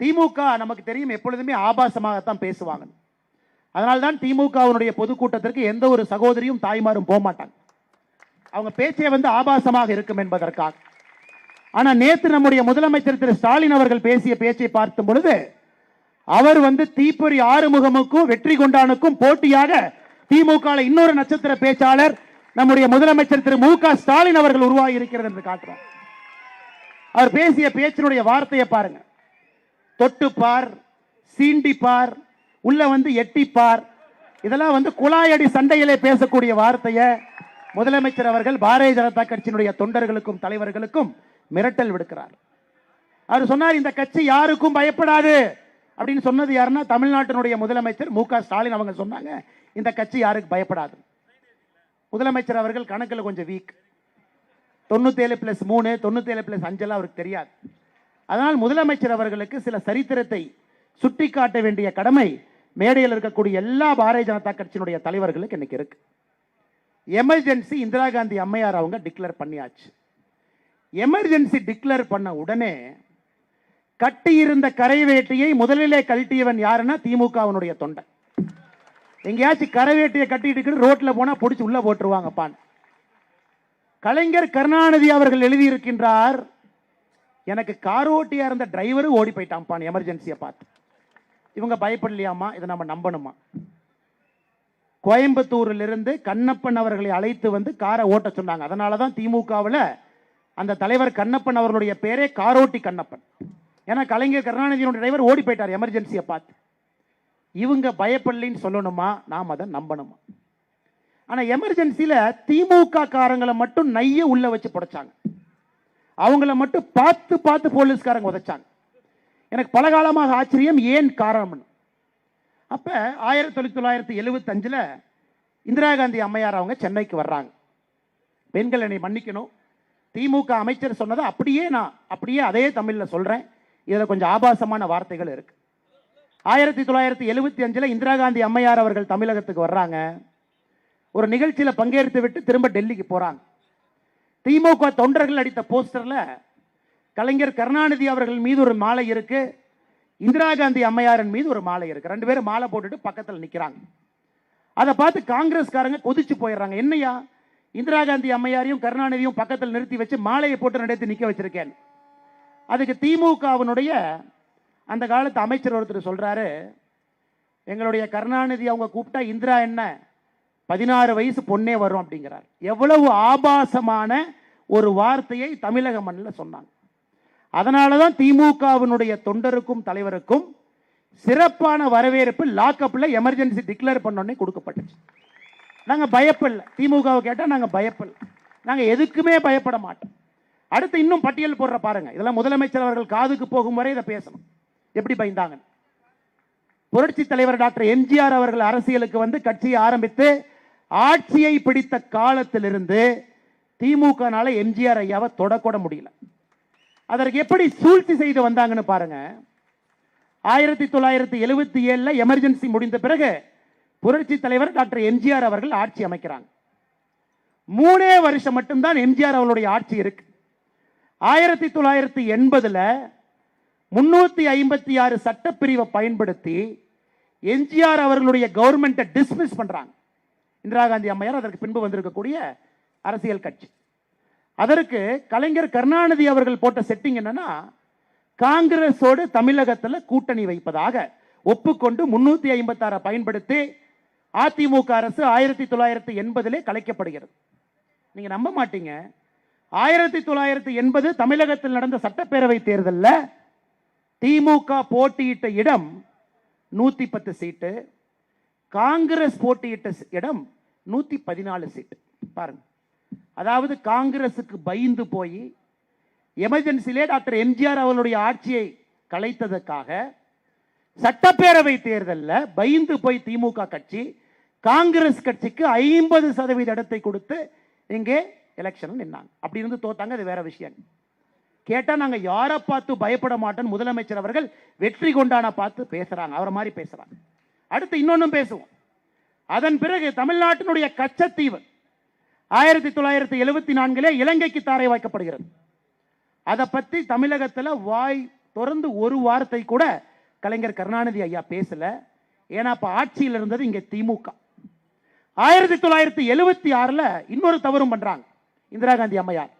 திமுக நமக்கு தெரியும் எப்பொழுதுமே ஆபாசமாகத்தான் பேசுவாங்க. அதனால்தான் திமுகவினுடைய பொதுக்கூட்டத்திற்கு எந்த ஒரு சகோதரியும் தாய்மாரும் போக மாட்டாங்க. அவங்க பேச்சே வந்து ஆபாசமாக இருக்கும் என்பதற்காக. ஆனால் நேற்று நம்முடைய முதலமைச்சர் திரு. ஸ்டாலின் அவர்கள் பேசிய பேச்சை பார்க்கும் பொழுது அவர் வந்து தீப்பொறி ஆறுமுகமுக்கும் வெற்றி கொண்டானுக்கும் போட்டியாக திமுக இன்னொரு நட்சத்திர பேச்சாளர் நம்முடைய முதலமைச்சர் திரு. மு. க. ஸ்டாலின் அவர்கள் உருவாகி இருக்கிறது என்று காட்டுறோம். அவர் பேசிய பேச்சினுடைய வார்த்தையை பாருங்க. தொட்டுப்பார் சீண்டிப்பார் உள்ள வந்து எட்டிப்பார். இதெல்லாம் வந்து குழாயடி சண்டையிலே பேசக்கூடிய வார்த்தையை முதலமைச்சர் அவர்கள் பாரதிய ஜனதா கட்சியினுடைய தொண்டர்களுக்கும் தலைவர்களுக்கும் மிரட்டல் விடுக்கிறார். அவர் சொன்னார் இந்த கட்சி யாருக்கும் பயப்படாது. அப்படின்னு சொன்னது யாருன்னா தமிழ்நாட்டினுடைய முதலமைச்சர் மு ஸ்டாலின் அவங்க சொன்னாங்க இந்த கட்சி யாருக்கு பயப்படாது. முதலமைச்சர் அவர்கள் கணக்கில் கொஞ்சம் வீக் தொண்ணூத்தேழு பிளஸ் மூணு தொண்ணூத்தேழு பிளஸ் அஞ்செல்லாம் அவருக்கு தெரியாது. அதனால் முதலமைச்சர் அவர்களுக்கு சில சரித்திரத்தை சுட்டிக்காட்ட வேண்டிய கடமை மேடையில் இருக்கக்கூடிய எல்லா பாரதிய ஜனதா கட்சியினுடைய தலைவர்களுக்கு இன்னைக்கு இருக்கு. எமர்ஜென்சி இந்திரா காந்தி அம்மையார் அவங்க டிக்ளேர் பண்ணியாச்சு. எமர்ஜென்சி டிக்ளேர் பண்ண உடனே கட்டியிருந்த கரை வேட்டியை முதலிலே கழட்டியவன் யாருன்னா திமுகவனுடைய தொண்டை எங்கேயாச்சும் கரை வேட்டியை கட்டிட்டு ரோட்டில் போனால் பிடிச்சி உள்ளே போட்டுருவாங்கப்பான் கலைஞர் கருணாநிதி அவர்கள் எழுதியிருக்கின்றார் எனக்கு கார் ஓட்டியா இருந்த டிரைவரும் ஓடி போயிட்டான்ப்பான் எமர்ஜென்சியை பார்த்து இவங்க பயப்படலையாமா இதை நம்ம நம்பணுமா? கோயம்புத்தூரிலிருந்து கண்ணப்பன் அவர்களை அழைத்து வந்து காரை ஓட்ட சொன்னாங்க. அதனால தான் திமுகவில் அந்த தலைவர் கண்ணப்பன் அவர்களுடைய பேரே காரோட்டி கண்ணப்பன். ஏன்னா கலைஞர் கருணாநிதியினுடைய டிரைவர் ஓடி போயிட்டார் எமர்ஜென்சியை பார்த்து இவங்க பயப்படலின்னு சொல்லணுமா? நாம் அதை நம்பணுமா? ஆனால் எமர்ஜென்சியில் திமுக காரங்களை மட்டும் நைய உள்ள வச்சு புடைச்சாங்க. அவங்கள மட்டும் பார்த்து பார்த்து போலீஸ்காரங்க உதைச்சாங்க. எனக்கு பல காலமாக ஆச்சரியம் ஏன் காரணம்னு. அப்போ ஆயிரத்தி தொள்ளாயிரத்தி தொள்ளாயிரத்தி எழுபத்தஞ்சில் இந்திரா காந்தி அம்மையார் அவங்க சென்னைக்கு வர்றாங்க. பெண்கள் என்னை மன்னிக்கணும். திமுக அமைச்சர் சொன்னதை அப்படியே நான் அப்படியே அதே தமிழில் சொல்கிறேன் இதில் கொஞ்சம் ஆபாசமான வார்த்தைகள் இருக்கு. ஆயிரத்தி தொள்ளாயிரத்தி எழுபத்தி அஞ்சில் இந்திரா காந்தி அம்மையார் அவர்கள் தமிழகத்துக்கு வர்றாங்க. ஒரு நிகழ்ச்சியில் பங்கேற்று விட்டு திரும்ப டெல்லிக்கு போகிறாங்க திமுக தொண்டர்கள் அடித்த போஸ்டரில் கலைஞர் கருணாநிதி அவர்கள் மீது ஒரு மாலை இருக்கு. இந்திரா காந்தி அம்மையாரின் மீது ஒரு மாலை இருக்கு. ரெண்டு பேரும் மாலை போட்டுட்டு பக்கத்தில் நிற்கிறாங்க அதை பார்த்து காங்கிரஸ்காரங்க கொதிச்சு போயிடுறாங்க. என்னையா? இந்திரா காந்தி அம்மையாரையும் கருணாநிதியும் பக்கத்தில் நிறுத்தி வச்சு மாலையை போட்டு நடத்தி நிற்க வச்சிருக்கேன். அதுக்கு திமுகவினுடைய அந்த காலத்து அமைச்சர் ஒருத்தர் சொல்றாரு எங்களுடைய கருணாநிதி அவங்க கூப்பிட்டா இந்திரா என்ன? பதினாறு வயசு பொண்ணே வரும் அப்படிங்கிறார். எவ்வளவு ஆபாசமான ஒரு வார்த்தையை தமிழக மண்ணில் சொன்னாங்க. அதனால தான் திமுகவினுடைய தொண்டருக்கும் தலைவருக்கும் சிறப்பான வரவேற்பு லாக்அப்ல எமர்ஜென்சி டிக்ளேர் பண்ணோடனே கொடுக்கப்பட்டுச்சு. நாங்க பயப்படல. திமுகவை கேட்டால் நாங்க பயப்படல. நாங்க எதுக்குமே பயப்பட மாட்டோம். அடுத்து இன்னும் பட்டியல் போடுற பாருங்க. இதெல்லாம் முதலமைச்சர் அவர்கள் காதுக்கு போகும் வரை இதை பேசணும். எப்படி பயந்தாங்க புரட்சி தலைவர் டாக்டர் எம்ஜிஆர் அவர்கள் அரசியலுக்கு வந்து கட்சியை ஆரம்பித்து ஆட்சியை பிடித்த காலத்திலிருந்து திமுகனால எம்ஜிஆர் ஐயாவை தொடக்கூட முடியல. அதற்கு எப்படி சூழ்ச்சி செய்து வந்தாங்கன்னு பாருங்க. ஆயிரத்தி தொள்ளாயிரத்தி எழுபத்தி ஏழில் எமர்ஜென்சி முடிந்த பிறகு புரட்சி தலைவர் டாக்டர் எம்ஜிஆர் அவர்கள் ஆட்சி அமைக்கிறாங்க. மூணே வருஷம் மட்டும்தான் எம்ஜிஆர் அவர்களுடைய ஆட்சி இருக்கு. ஆயிரத்தி தொள்ளாயிரத்தி எண்பதில் முன்னூற்றி ஐம்பத்தி ஆறு சட்டப்பிரிவை பயன்படுத்தி எம்ஜிஆர் அவர்களுடைய கவர்மெண்ட்டை டிஸ்மிஸ் பண்ணுறாங்க இந்திரா காந்தி அம்மையார் அதற்கு பின்பு வந்திருக்கக்கூடிய அரசியல் கட்சி. அதற்கு கலைஞர் கருணாநிதி அவர்கள் போட்ட செட்டிங் என்னன்னா காங்கிரஸோடு தமிழகத்தில் கூட்டணி வைப்பதாக ஒப்புக்கொண்டு முன்னூத்தி ஐம்பத்தாறை பயன்படுத்தி அதிமுக அரசு ஆயிரத்தி தொள்ளாயிரத்தி எண்பதிலே கலைக்கப்படுகிறது. நீங்க நம்ப மாட்டீங்க. ஆயிரத்தி தொள்ளாயிரத்தி எண்பது தமிழகத்தில் நடந்த சட்டப்பேரவை தேர்தலில் திமுக போட்டியிட்ட இடம் நூத்தி பத்து சீட்டு காங்கிரஸ் போட்டியிட்ட இடம் நூற்றி பதினாலு சீட்டு. பாருங்க. அதாவது காங்கிரஸுக்கு பயந்து போய் எமர்ஜென்சிலே டாக்டர் எம்ஜிஆர் அவர்களுடைய ஆட்சியை கலைத்ததற்காக சட்டப்பேரவை தேர்தலில் பயந்து போய் திமுக கட்சி காங்கிரஸ் கட்சிக்கு ஐம்பது சதவீத இடத்தை கொடுத்து இங்கே எலெக்ஷன் நின்னாங்க. அப்படி இருந்து தோத்தாங்க அது வேற விஷயம். கேட்டால் நாங்கள் யாரை பார்த்து பயப்பட மாட்டோம் முதலமைச்சர் அவர்கள் வெற்றி கொண்டான பார்த்து பேசுகிறாங்க அவரை மாதிரி பேசுகிறாங்க அடுத்து இன்னொன்னும் பேசுவோம். அதன் பிறகு தமிழ்நாட்டினுடைய கச்சத்தீவு ஆயிரத்தி தொள்ளாயிரத்தி எழுபத்தி நான்கிலே இலங்கைக்கு தாரை வாய்க்கப்படுகிறது. அதை பற்றி தமிழகத்தில் வாய் தொடர்ந்து ஒரு வார்த்தை கூட கலைஞர் கருணாநிதி ஐயா பேசல. ஏன்னா அப்போ ஆட்சியில் இருந்தது இங்கே திமுக. ஆயிரத்தி தொள்ளாயிரத்தி எழுபத்தி ஆறுல இன்னொரு தவறும் பண்ணுறாங்க இந்திரா காந்தி அம்மையார்.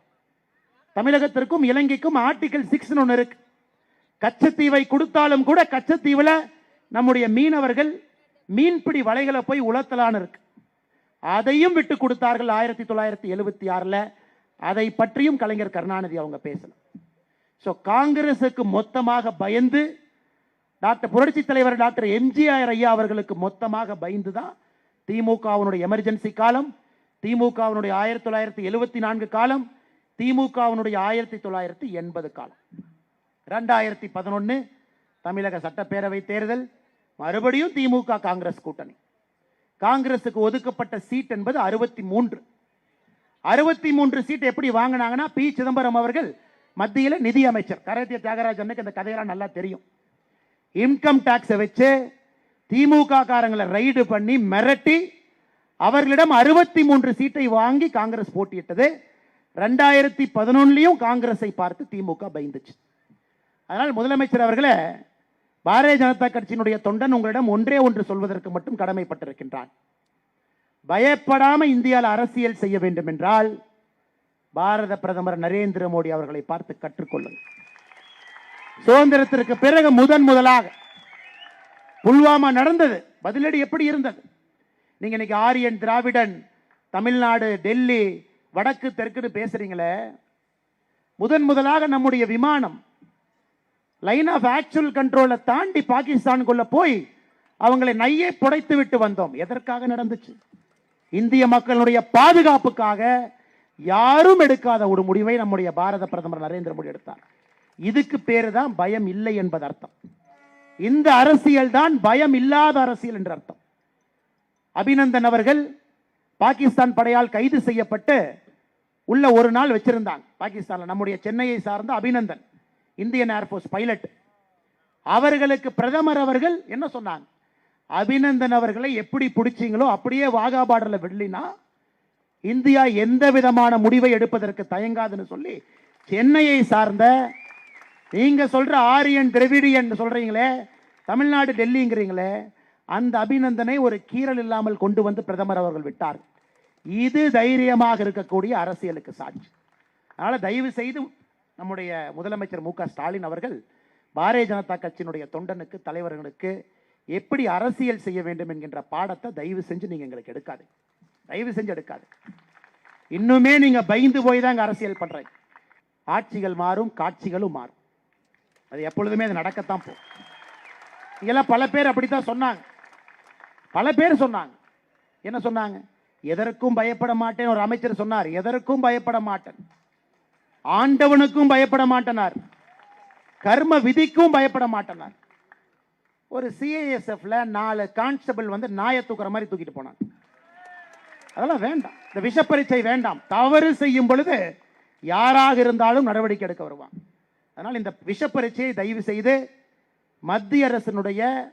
தமிழகத்திற்கும் இலங்கைக்கும் ஆர்டிகல் சிக்ஸ்னு ஒன்று இருக்கு. கச்சத்தீவை கொடுத்தாலும் கூட கச்சத்தீவில் நம்முடைய மீனவர்கள் மீன்பிடி வலைகளை போய் உலர்த்தலான்னு இருக்கு. அதையும் விட்டு கொடுத்தார்கள் ஆயிரத்தி தொள்ளாயிரத்தி எழுபத்தி ஆறில். அதை பற்றியும் கலைஞர் கருணாநிதி அவங்க பேசலாம் ஸோ காங்கிரஸுக்கு மொத்தமாக பயந்து டாக்டர் புரட்சி தலைவர் டாக்டர் எம்ஜிஆர் ஐயா அவர்களுக்கு மொத்தமாக பயந்து தான் திமுகவினுடைய எமர்ஜென்சி காலம் திமுகவினுடைய ஆயிரத்தி தொள்ளாயிரத்தி எழுபத்தி நான்கு காலம் திமுகவினுடைய ஆயிரத்தி தொள்ளாயிரத்தி எண்பது காலம். ரெண்டாயிரத்தி பதினொன்று தமிழக சட்டப்பேரவை தேர்தல் மறுபடியும் திமுக காங்கிரஸ் கூட்டணி. காங்கிரசுக்கு ஒதுக்கப்பட்ட சீட் என்பது அறுபத்தி மூன்று அறுபத்தி மூன்று சீட் எப்படி வாங்கினாங்கன்னா பி. சிதம்பரம் அவர்கள் மத்தியில் நிதி அமைச்சர். கரத்திய தியாகராஜனுக்கு இந்த கதையெல்லாம் நல்லா தெரியும். இன்கம் டாக்ஸை வச்சு திமுக காரங்களை ரைடு பண்ணி மிரட்டி அவர்களிடம் அறுபத்தி மூன்று சீட்டை வாங்கி காங்கிரஸ் போட்டியிட்டது. ரெண்டாயிரத்தி பதினொன்னுலையும் காங்கிரஸை பார்த்து திமுக பயந்துச்சு. அதனால் முதலமைச்சர் அவர்களை பாரதிய ஜனதா கட்சியினுடைய தொண்டன் உங்களிடம் ஒன்றே ஒன்று சொல்வதற்கு மட்டும் கடமைப்பட்டிருக்கின்றான். பயப்படாம இந்தியாவில் அரசியல் செய்ய வேண்டும் என்றால் பாரத பிரதமர் நரேந்திர மோடி அவர்களை பார்த்து கற்றுக்கொள்ளுங்கள் சுதந்திரத்திற்கு பிறகு முதன் முதலாக புல்வாமா நடந்தது. பதிலடி எப்படி இருந்தது? நீங்க இன்னைக்கு ஆரியன் திராவிடன் தமிழ்நாடு டெல்லி வடக்கு தெற்குன்னு பேசுறீங்களே. முதன் முதலாக நம்முடைய விமானம் லைன் ஆஃப் ஆக்சுவல் கண்ட்ரோலை தாண்டி பாகிஸ்தானுக்குள்ள போய் அவங்களை நையே புடைத்து விட்டு வந்தோம். எதற்காக நடந்துச்சு? இந்திய மக்களுடைய பாதுகாப்புக்காக யாரும் எடுக்காத ஒரு முடிவை நம்முடைய பாரத பிரதமர் நரேந்திர மோடி எடுத்தார். இதுக்கு பேர் தான் பயம் இல்லை என்பது அர்த்தம். இந்த அரசியல் தான் பயம் இல்லாத அரசியல் என்ற அர்த்தம். அபிநந்தன் அவர்கள் பாகிஸ்தான் படையால் கைது செய்யப்பட்டு உள்ள ஒரு நாள் வச்சிருந்தாங்க. பாகிஸ்தான்ல நம்முடைய சென்னையை சார்ந்த அபிநந்தன். இந்தியன் ஏர்ஃபோர்ஸ் பைலட் அவர்களுக்கு பிரதமர் அவர்கள் என்ன சொன்னாங்க? அபிநந்தன் அவர்களை எப்படி பிடிச்சீங்களோ அப்படியே வாகா பார்டரில் விடலினா இந்தியா எந்த விதமான முடிவை எடுப்பதற்கு தயங்காதுன்னு சொல்லி சென்னையை சார்ந்த நீங்க சொல்ற ஆரியன் திரவிடியன் சொல்றீங்களே தமிழ்நாடு டெல்லிங்கிறீங்களே அந்த அபிநந்தனை ஒரு கீறல் இல்லாமல் கொண்டு வந்து பிரதமர் அவர்கள் விட்டார். இது தைரியமாக இருக்கக்கூடிய அரசியலுக்கு சாட்சி. அதனால தயவு செய்து நம்முடைய முதலமைச்சர் மு க ஸ்டாலின் அவர்கள் பாரதிய ஜனதா கட்சியினுடைய தொண்டனுக்கு தலைவர்களுக்கு எப்படி அரசியல் செய்ய வேண்டும் என்கின்ற பாடத்தை தயவு செஞ்சு நீங்கள் எங்களுக்கு எடுக்காது தயவு செஞ்சு எடுக்காது இன்னுமே நீங்கள் பயந்து போய் தான் அரசியல் பண்ணுறீங்க ஆட்சிகள் மாறும் காட்சிகளும் மாறும். அது எப்பொழுதுமே அது நடக்கத்தான் போகும். இங்கெல்லாம் பல பேர் அப்படித்தான் சொன்னாங்க. பல பேர் சொன்னாங்க. என்ன சொன்னாங்க? எதற்கும் பயப்பட மாட்டேன் ஒரு அமைச்சர் சொன்னார். எதற்கும் பயப்பட மாட்டேன் ஆண்டவனுக்கும் பயப்பட மாட்டனார். கர்ம விதிக்கும் பயப்பட மாட்டனார். ஒரு சிஐஎஸ்எஃப்ல நாலு கான்ஸ்டபிள் வந்து நாயை தூக்குற மாதிரி தூக்கிட்டு போனாங்க அதெல்லாம் வேண்டாம். இந்த விஷப்பரீட்சை வேண்டாம். தவறு செய்யும் பொழுது யாராக இருந்தாலும் நடவடிக்கை எடுக்க வருவான். அதனால் இந்த விஷப்பரீட்சையை தயவு செய்து மத்திய அரசினுடைய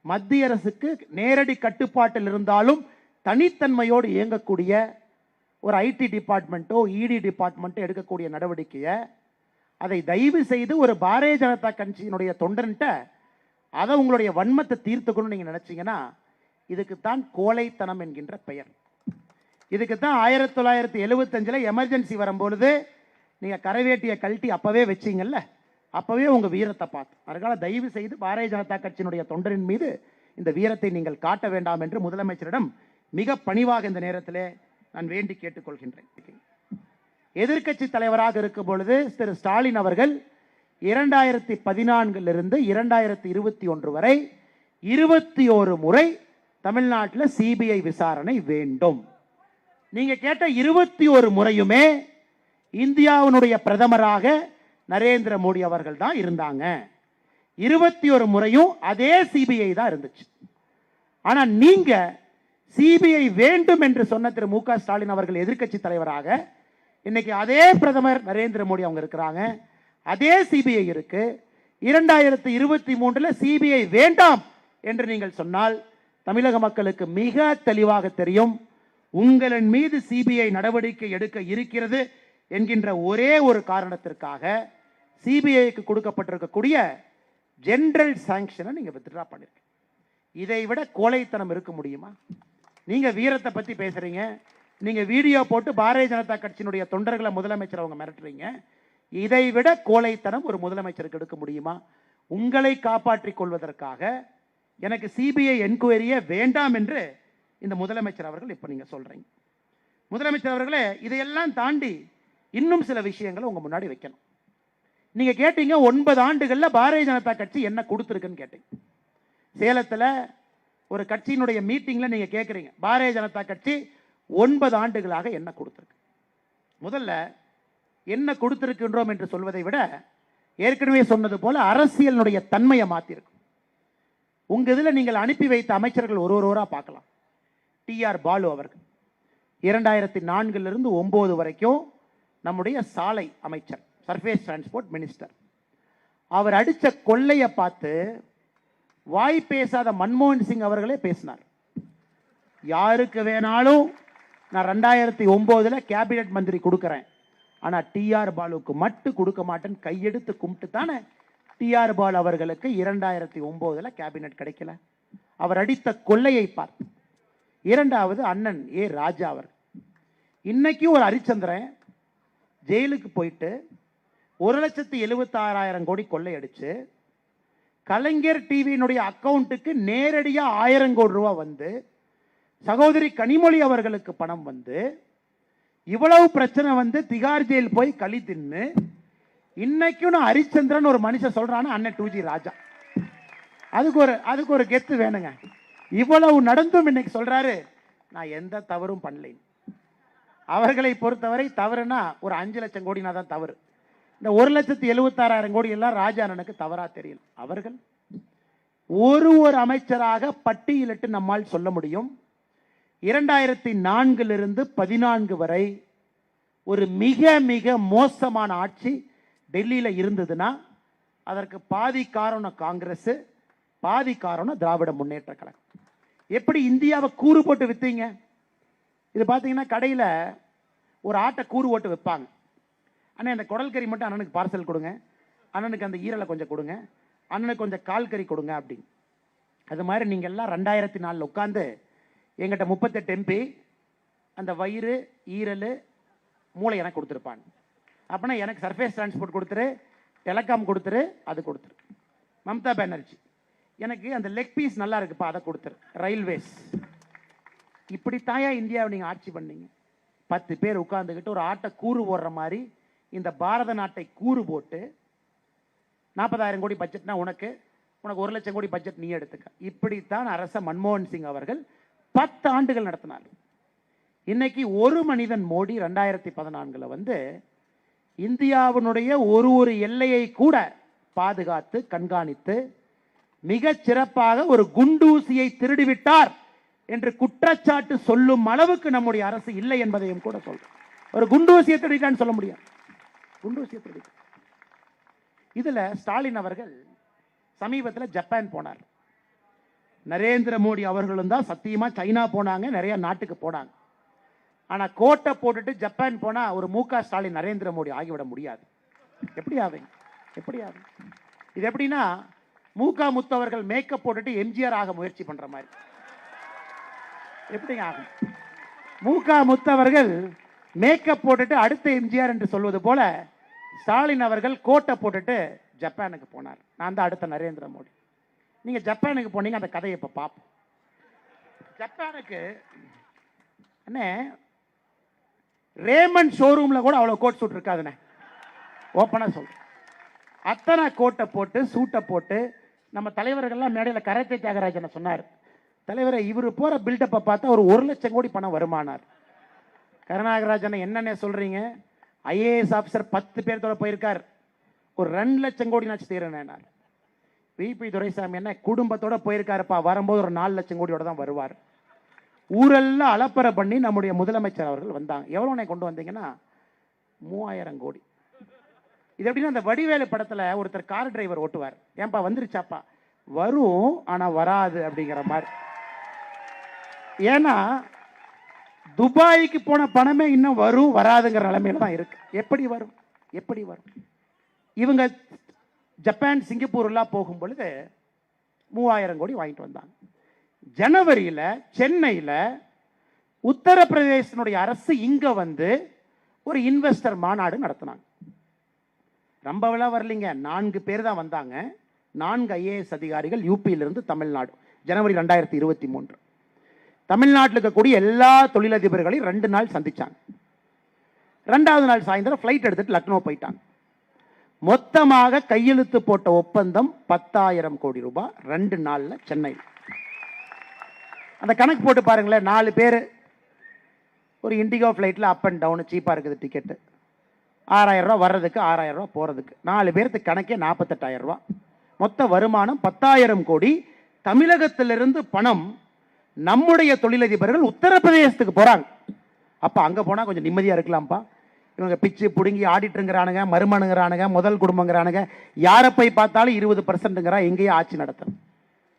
மத்திய அரசுக்கு நேரடி கட்டுப்பாட்டில் இருந்தாலும் தனித்தன்மையோடு இயங்கக்கூடிய ஒரு ஐடி டிபார்ட்மெண்ட்டோ இடி டிபார்ட்மெண்ட்டோ எடுக்கக்கூடிய நடவடிக்கையை அதை தயவு செய்து ஒரு பாரதிய ஜனதா கட்சியினுடைய தொண்டன்ட்ட அதை உங்களுடைய வன்மத்தை தீர்த்துக்கணும்னு நீங்கள் நினச்சிங்கன்னா இதுக்குத்தான் கோழைத்தனம் என்கின்ற பெயர். இதுக்கு தான் ஆயிரத்தி தொள்ளாயிரத்தி எழுபத்தஞ்சில் எமர்ஜென்சி வரும்பொழுது நீங்கள் கரைவேட்டியை கழட்டி அப்போவே வச்சிங்கல்ல அப்போவே உங்கள் வீரத்தை பார்த்து. அதனால் தயவு செய்து பாரதிய ஜனதா கட்சியினுடைய தொண்டரின் மீது இந்த வீரத்தை நீங்கள் காட்ட வேண்டாம் என்று முதலமைச்சரிடம் மிக பணிவாக இந்த நேரத்திலே நான் வேண்டி கேட்டுக்கொள்கின்றேன். எதிர்க்கட்சி தலைவராக இருக்கும் பொழுது திரு ஸ்டாலின் அவர்கள் இரண்டாயிரத்தி பதினான்கிலிருந்து இரண்டாயிரத்தி இருபத்தி ஒன்று வரை இருபத்தி ஒரு முறை தமிழ்நாட்டில் சிபிஐ விசாரணை வேண்டும். நீங்கள் கேட்ட இருபத்தி ஒரு முறையுமே இந்தியாவினுடைய பிரதமராக நரேந்திர மோடி அவர்கள் தான் இருந்தாங்க. இருபத்தி ஒரு முறையும் அதே சிபிஐ தான் இருந்துச்சு. ஆனால் நீங்கள் சிபிஐ வேண்டும் என்று சொன்ன திரு மு க ஸ்டாலின் அவர்கள் எதிர்க்கட்சி தலைவராக இன்னைக்கு அதே பிரதமர் நரேந்திர மோடி அவங்க இருக்கிறாங்க. அதே சிபிஐ இருக்கு. இரண்டாயிரத்தி இருபத்தி மூன்றில் சிபிஐ வேண்டாம் என்று நீங்கள் சொன்னால் தமிழக மக்களுக்கு மிக தெளிவாக தெரியும். உங்களின் மீது சிபிஐ நடவடிக்கை எடுக்க இருக்கிறது என்கின்ற ஒரே ஒரு காரணத்திற்காக சிபிஐக்கு கொடுக்கப்பட்டிருக்கக்கூடிய ஜென்ரல் சாங்ஷனை நீங்கள் வித்ட்ரா பண்ணியிருக்கீங்க இதை விட கோழைத்தனம் இருக்க முடியுமா? நீங்கள் வீரத்தை பற்றி பேசுகிறீங்க நீங்கள் வீடியோ போட்டு பாரதிய ஜனதா கட்சியினுடைய தொண்டர்களை முதலமைச்சர் அவங்க மிரட்டுறீங்க. இதை விட கோழைத்தனம் ஒரு முதலமைச்சருக்கு எடுக்க முடியுமா? உங்களை காப்பாற்றிக் கொள்வதற்காக எனக்கு சிபிஐ என்கொயரியே வேண்டாம் என்று இந்த முதலமைச்சர் அவர்கள் இப்போ நீங்கள் சொல்கிறீங்க முதலமைச்சர் அவர்களே இதையெல்லாம் தாண்டி இன்னும் சில விஷயங்களை உங்கள் முன்னாடி வைக்கணும். நீங்கள் கேட்டீங்க ஒன்பது ஆண்டுகளில் பாரதிய ஜனதா கட்சி என்ன கொடுத்துருக்குன்னு கேட்டீங்க. சேலத்தில் ஒரு கட்சியினுடைய மீட்டிங்கில் நீங்கள் கேட்குறீங்க பாரதிய ஜனதா கட்சி ஒன்பது ஆண்டுகளாக என்ன கொடுத்துருக்கு? முதல்ல என்ன கொடுத்துருக்கின்றோம் என்று சொல்வதை விட ஏற்கனவே சொன்னது போல அரசியலினுடைய தன்மையை மாற்றிருக்கும் உங்கள் இதில் நீங்கள் அனுப்பி வைத்த அமைச்சர்கள் ஒரு ஒருவராக பார்க்கலாம் டிஆர் பாலு அவர்கள். இரண்டாயிரத்தி நான்கிலிருந்து ஒம்பது வரைக்கும் நம்முடைய சாலை அமைச்சர் சர்ஃபேஸ் டிரான்ஸ்போர்ட் மினிஸ்டர் அவர் அடித்த கொள்ளையை பார்த்து வாய் பேசாத மன்மோகன் சிங் அவர்களே பேசினார். யாருக்கு வேணாலும் நான் ரெண்டாயிரத்தி ஒம்போதில் கேபினட் மந்திரி கொடுக்குறேன். ஆனால் டிஆர் பாலுக்கு மட்டும் கொடுக்க மாட்டேன்னு கையெடுத்து கும்பிட்டு தானே டிஆர் பாலு அவர்களுக்கு இரண்டாயிரத்தி ஒம்போதில் கேபினெட் கிடைக்கல. அவர் அடித்த கொள்ளையை பார்த்து. இரண்டாவது அண்ணன் ஏ ராஜா அவர். இன்னைக்கு ஒரு ஹரிச்சந்திரன் ஜெயிலுக்கு போயிட்டு ஒரு லட்சத்தி எழுபத்தாறாயிரம் கோடி கொள்ளையடிச்சு கலைஞர் டிவியினுடைய அக்கௌண்ட்டுக்கு நேரடியாக ஆயிரம் கோடி ரூபா வந்து சகோதரி கனிமொழி அவர்களுக்கு பணம் வந்து இவ்வளவு பிரச்சனை வந்து திகார் ஜெயில் போய் களி தின்னு இன்னைக்கும் நான் ஹரிச்சந்திரன் ஒரு மனுஷன் சொல்கிறான்னு அண்ணன் டூஜி ராஜா. அதுக்கு ஒரு அதுக்கு ஒரு கெத்து வேணுங்க. இவ்வளவு நடந்தும் இன்னைக்கு சொல்கிறாரு நான் எந்த தவறும் பண்ணலை அவர்களை பொறுத்தவரை தவறுனா ஒரு அஞ்சு லட்சம் கோடினா தான் தவறு. இந்த ஒரு லட்சத்தி எழுபத்தாறாயிரம் கோடி எல்லாம் ராஜானனுக்கு தவறா தெரியல அவர்கள் ஒரு ஒரு அமைச்சராக பட்டியலிட்டு நம்மால் சொல்ல முடியும். இரண்டாயிரத்தி நான்கிலிருந்து பதினான்கு வரை ஒரு மிக மிக மோசமான ஆட்சி டெல்லியில் இருந்ததுன்னா அதற்கு பாதி காரணம் காங்கிரஸ் பாதி காரணம் திராவிட முன்னேற்ற கழகம். எப்படி இந்தியாவை கூறு போட்டு விற்றீங்க இது பார்த்தீங்கன்னா கடையில் ஒரு ஆட்டை கூறு போட்டு விற்பாங்க. அண்ணன் இந்த குடல் கறி மட்டும் அண்ணனுக்கு பார்சல் கொடுங்க. அண்ணனுக்கு அந்த ஈரலை கொஞ்சம் கொடுங்க. அண்ணனுக்கு கொஞ்சம் கால் கறி கொடுங்க அப்படின்னு. அது மாதிரி நீங்கள் எல்லாம் ரெண்டாயிரத்தி நாலில் உட்காந்து எங்கிட்ட முப்பத்தெட்டு எம்பி அந்த வயிறு ஈரல் மூளை எனக்கு கொடுத்துருப்பாங்க அப்படின்னா எனக்கு சர்ஃபேஸ் டிரான்ஸ்போர்ட் கொடுத்துரு டெலகாம் கொடுத்துரு அது கொடுத்துரு. மம்தா பானர்ஜி எனக்கு அந்த லெக் பீஸ் நல்லா இருக்குப்பா அதை கொடுத்துரு. ரயில்வேஸ் இப்படித்தாயா இந்தியாவை நீங்கள் ஆட்சி பண்ணீங்க. பத்து பேர் உட்காந்துக்கிட்டு ஒரு ஆட்டை கூறு ஓடுற மாதிரி இந்த பாரத நாட்டை கூறு போட்டு நாற்பதாயிரம் கோடி பட்ஜெட்னா உனக்கு உனக்கு ஒரு லட்சம் கோடி பட்ஜெட் நீ எடுத்துக்க. இப்படித்தான் அரச மன்மோகன் சிங் அவர்கள் பத்து ஆண்டுகள் நடத்தினார். இன்னைக்கு ஒரு மனிதன் மோடி ரெண்டாயிரத்தி பதினான்கில் வந்து இந்தியாவினுடைய ஒரு ஒரு எல்லையை கூட பாதுகாத்து கண்காணித்து மிகச் சிறப்பாக ஒரு குண்டூசியை திருடிவிட்டார் என்று குற்றச்சாட்டு சொல்லும் அளவுக்கு நம்முடைய அரசு இல்லை என்பதையும் கூட சொல்றோம் ஒரு குண்டூசியை திருடிட்டான்னு சொல்ல முடியும் குண்டூசிய திருடி இதில் ஸ்டாலின் அவர்கள் சமீபத்தில் ஜப்பான் போனார். நரேந்திர மோடி அவர்களும் தான் சத்தியமாக சைனா போனாங்க நிறைய நாட்டுக்கு போனாங்க. ஆனால் கோட்டை போட்டுட்டு ஜப்பான் போனால் ஒரு மு ஸ்டாலின் நரேந்திர மோடி ஆகிவிட முடியாது. எப்படி ஆவீங்க எப்படி ஆகும் இது எப்படின்னா மூகா முத்தவர்கள் மேக்கப் போட்டுட்டு எம்ஜிஆர் ஆக முயற்சி பண்ணுற மாதிரி. எப்படிங்க ஆகும்? மூகா முத்தவர்கள் மேக்கப் போட்டுட்டு அடுத்த எம்ஜிஆர் என்று சொல்வது போல ஸ்டாலின் அவர்கள் கோட்டை போட்டுட்டு ஜப்பானுக்கு போனார். நான் தான் அடுத்த நரேந்திர மோடி. நீங்கள் ஜப்பானுக்கு போனீங்க அந்த கதையை இப்போ பார்ப்போம். ஜப்பானுக்கு அண்ணே ரேமன் ஷோரூமில் கூட அவ்வளோ கோட் சூட் இருக்காதுண்ணே. ஓப்பனாக சொல்கிறேன் அத்தனை கோட்டை போட்டு சூட்டை போட்டு நம்ம தலைவர்கள்லாம் மேடையில் கரத்தை தியாகராஜனை சொன்னார். தலைவரை இவர் போகிற பில்டப்பை பார்த்தா ஒரு ஒரு லட்சம் கோடி பணம் வருமானார். கருநாகராஜனை என்னென்ன சொல்கிறீங்க ஐஏஎஸ் ஆஃபீஸர் பத்து பேர்த்தோட போயிருக்கார். ஒரு ரெண்டு லட்சம் கோடி நாச்சு தீரனார் விபி துரைசாமி என்ன குடும்பத்தோட போயிருக்காருப்பா. வரும்போது ஒரு நாலு லட்சம் கோடியோட தான் வருவார். ஊரெல்லாம் அலப்பறை பண்ணி நம்முடைய முதலமைச்சர் அவர்கள் வந்தாங்க. எவ்வளோனே கொண்டு வந்தீங்கன்னா? மூவாயிரம் கோடி. இது எப்படின்னா அந்த வடிவேலு படத்தில் ஒருத்தர் கார் டிரைவர் ஓட்டுவார். ஏன்பா வந்துருச்சாப்பா. வரும் ஆனால் வராது அப்படிங்கிற மாதிரி. ஏன்னா துபாய்க்கு போன பணமே இன்னும் வரும் வராதுங்கிற நிலைமையில தான் இருக்கு. எப்படி வரும்? எப்படி வரும்? இவங்க ஜப்பான் சிங்கப்பூர்லாம் போகும் பொழுது மூவாயிரம் கோடி வாங்கிட்டு வந்தாங்க. ஜனவரியில் சென்னையில் உத்தரப்பிரதேசனுடைய அரசு இங்கே வந்து ஒரு இன்வெஸ்டர் மாநாடு நடத்தினாங்க. ரொம்பவெல்லாம் வரலைங்க. நான்கு பேர் தான் வந்தாங்க. நான்கு ஐஏஎஸ் அதிகாரிகள் யூபியிலிருந்து தமிழ்நாடு. ஜனவரி ரெண்டாயிரத்தி இருபத்தி மூன்று. தமிழ்நாட்டில் இருக்கக்கூடிய எல்லா தொழிலதிபர்களையும் ரெண்டு நாள் சந்தித்தாங்க ரெண்டாவது நாள் சாயந்தரம் ஃப்ளைட் எடுத்துகிட்டு லக்னோ போயிட்டாங்க. மொத்தமாக கையெழுத்து போட்ட ஒப்பந்தம் பத்தாயிரம் கோடி ரூபாய். ரெண்டு நாளில் சென்னை. அந்த கணக்கு போட்டு பாருங்களேன் நாலு பேர். ஒரு இண்டிகோ ஃப்ளைட்டில் அப் அண்ட் டவுன் சீப்பாக இருக்குது டிக்கெட்டு ஆறாயிரரூவா வர்றதுக்கு ஆறாயிரரூவா போகிறதுக்கு நாலு பேர்த்துக்கு கணக்கே நாற்பத்தெட்டாயிரரூவா மொத்த வருமானம் பத்தாயிரம் கோடி. தமிழகத்திலிருந்து பணம் நம்முடைய தொழிலதிபர்கள் உத்தரப்பிரதேசத்துக்கு போகிறாங்க அப்போ அங்கே போனால் கொஞ்சம் நிம்மதியாக இருக்கலாம்ப்பா. இவங்க பிச்சு பிடுங்கி ஆடிட்டுங்கிறானுங்க மருமனுங்கிறானுங்க முதல் குடும்பங்கிறானுங்க. யாரை போய் பார்த்தாலும் இருபது பர்சன்ட்டுங்கிறா எங்கேயும் ஆட்சி நடத்தும்